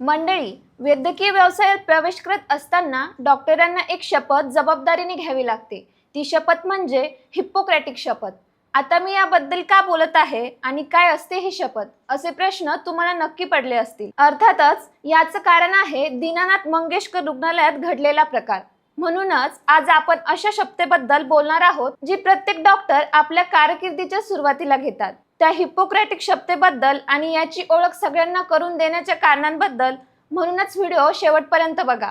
मंडळी वैद्यकीय व्यवसायात प्रवेश करत असताना डॉक्टरांना एक शपथ जबाबदारीने घ्यावी लागते. ती शपथ म्हणजे हिप्पोक्रॅटिक शपथ. आता मी याबद्दल का बोलत आहे आणि काय असते ही शपथ? असे प्रश्न तुम्हाला नक्की पडले असतील. अर्थातच याचं कारण आहे दीनानाथ मंगेशकर रुग्णालयात घडलेला प्रकार. म्हणूनच आज आपण अशा शपथेबद्दल बोलणार आहोत जी प्रत्येक डॉक्टर आपल्या कारकिर्दीच्या सुरुवातीला घेतात. त्या हिपोक्रॅटिक शब्देबद्दल आणि याची ओळख सगळ्यांना करून देण्याच्या कारणांबद्दल म्हणूनच व्हिडिओ शेवटपर्यंत बघा.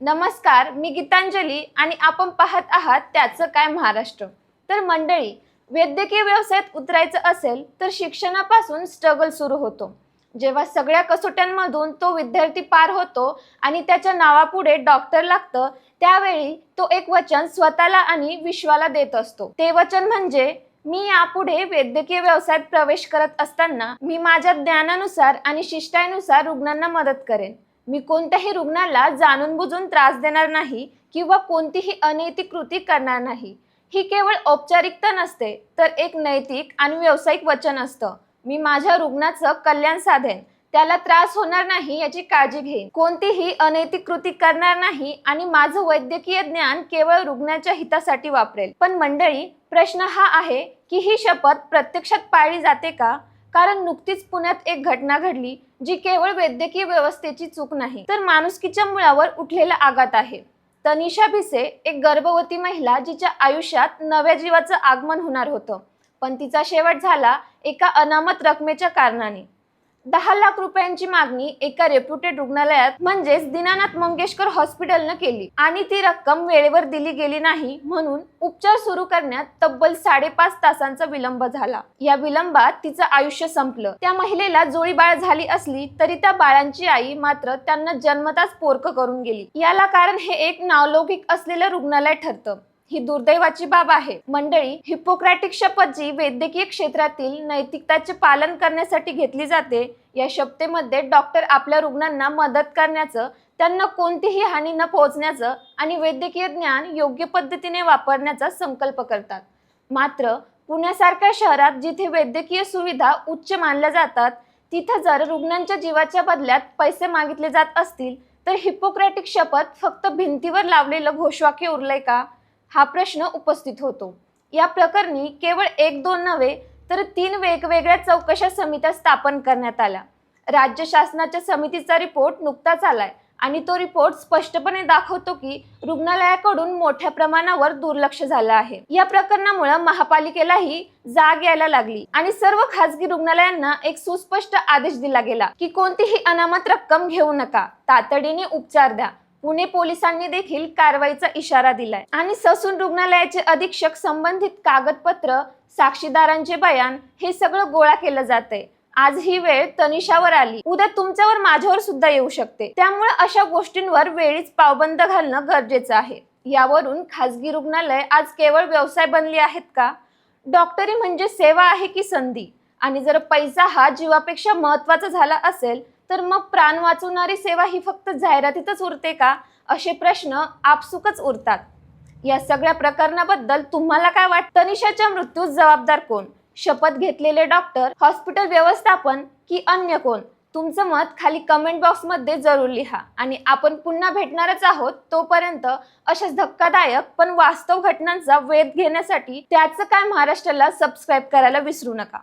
नमस्कार मी गीतांजली आणि आपण पाहत आहात त्याचं काय महाराष्ट्र. तर मंडळी वैद्यकीय व्यवसायात उतरायचं असेल तर शिक्षणापासून स्ट्रगल सुरू होतो. जेव्हा सगळ्या कसोट्यांमधून तो विद्यार्थी पार होतो आणि त्याच्या नावापुढे डॉक्टर लागतं त्यावेळी तो एक वचन स्वतःला आणि विश्वाला देत असतो. ते वचन म्हणजे मी यापुढे वैद्यकीय व्यवसायात प्रवेश करत असताना मी माझ्या ज्ञानानुसार आणि शिष्टानुसार रुग्णांना मदत करेन. मी कोणत्याही रुग्णाला जाणून बुजून त्रास देणार नाही किंवा कोणतीही अनैतिक कृती करणार नाही. ही केवळ औपचारिकता नसते तर एक नैतिक आणि व्यावसायिक वचन असतं. मी माझ्या रुग्णाचं कल्याण साधेन. त्याला त्रास होणार नाही याची काळजी घेईन. कोणतीही अनैतिक कृती करणार नाही आणि माझं वैद्यकीय ज्ञान केवळ रुग्णाच्या हितासाठी वापरेल. पण मंडळी प्रश्न हा आहे की ही शपथ प्रत्यक्षात पाळली जाते का? कारण नुकतीच पुण्यात एक घटना घडली जी केवळ वैद्यकीय व्यवस्थेची चूक नाही तर माणुसकीच्या मुळावर उठलेला आघात आहे. तनिषा भिसे एक गर्भवती महिला जिच्या आयुष्यात नव्या जीवाचं आगमन होणार होतं पण तिचा शेवट झाला एका अनामत रकमेच्या कारणाने. दहा लाख रुपयांची मागणी एका रेप्युटेड रुग्णालयात म्हणजेच दीनानाथ मंगेशकर हॉस्पिटलनं केली. आणि ती रक्कम वेळेवर दिली गेली नाही म्हणून उपचार सुरू करण्यात तब्बल साडेपाच तासांचा विलंब झाला. या विलंबात तिचं आयुष्य संपलं. त्या महिलेला जोडी बाळ झाली असली तरी त्या बाळांची आई मात्र त्यांना जन्मताच पोरक करून गेली. याला कारण हे एक नावलौकिक असलेलं रुग्णालय ठरतं. ही दुर्दैवाची बाब आहे. मंडळी हिपोक्रॅटिक शपथ जी वैद्यकीय क्षेत्रातील नैतिकताचे पालन करण्यासाठी घेतली जाते या शपथेमध्ये डॉक्टर आपल्या रुग्णांना मदत करण्याचं त्यांना कोणतीही हानी न पोहोचण्याचं आणि वैद्यकीय ज्ञान योग्य पद्धतीने वापरण्याचा संकल्प करतात. मात्र पुण्यासारख्या शहरात जिथे वैद्यकीय सुविधा उच्च मानल्या जातात तिथं जर रुग्णांच्या जीवाच्या बदल्यात पैसे मागितले जात असतील तर हिपोक्रॅटिक शपथ फक्त भिंतीवर लावलेलं घोषवाक्य उरलंय का? हा प्रश्न उपस्थित होतो. या प्रकरणी केवळ एक दोन नव्हे तर तीन वेगवेगळ्या चौकशा समित्या स्थापन करण्यात आल्या. राज्य शासनाच्या समितीचा रिपोर्ट नुकताच आलाय आणि तो रिपोर्ट स्पष्टपणे दाखवतो की रुग्णालयाकडून मोठ्या प्रमाणावर दुर्लक्ष झालं आहे. या प्रकरणामुळे महापालिकेलाही जाग यायला लागली आणि सर्व खासगी रुग्णालयांना एक सुस्पष्ट आदेश दिला गेला की कोणतीही अनामत रक्कम घेऊ नका. तातडीने उपचार द्या. पुणे पोलिसांनी देखील कारवाईचा इशारा दिलाय. आणि ससून रुग्णालयाचे अधीक्षक संबंधित कागदपत्र साक्षीदारांचे बयान हे सगळं गोळा केलं जात आहे आज ही वेळ तनिषावर आली. उद्या तुमच्यावर माझ्यावर सुद्धा येऊ शकते. त्यामुळे अशा गोष्टींवर वेळीच पावबंद घालणं गरजेचं आहे. यावरून खासगी रुग्णालय आज केवळ व्यवसाय बनली आहेत का? डॉक्टरी म्हणजे सेवा आहे की संधी? आणि जर पैसा हा जीवापेक्षा महत्त्वाचा झाला असेल तर मग प्राण वाचवणारी सेवा ही फक्त जाहिरातीतच उरते का? असे प्रश्न आपसुकच उरतात. या सगळ्या प्रकरणाबद्दल तुम्हाला काय वाटतं? तनिषाच्या मृत्यूस जबाबदार कोण? शपथ घेतलेले डॉक्टर हॉस्पिटल व्यवस्थापन की अन्य कोण? तुमचं मत खाली कमेंट बॉक्समध्ये जरूर लिहा. आणि आपण पुन्हा भेटणारच आहोत तोपर्यंत अशाच धक्कादायक पण वास्तव घटनांचा वेध घेण्यासाठी त्याचं काय महाराष्ट्राला सबस्क्राईब करायला विसरू नका.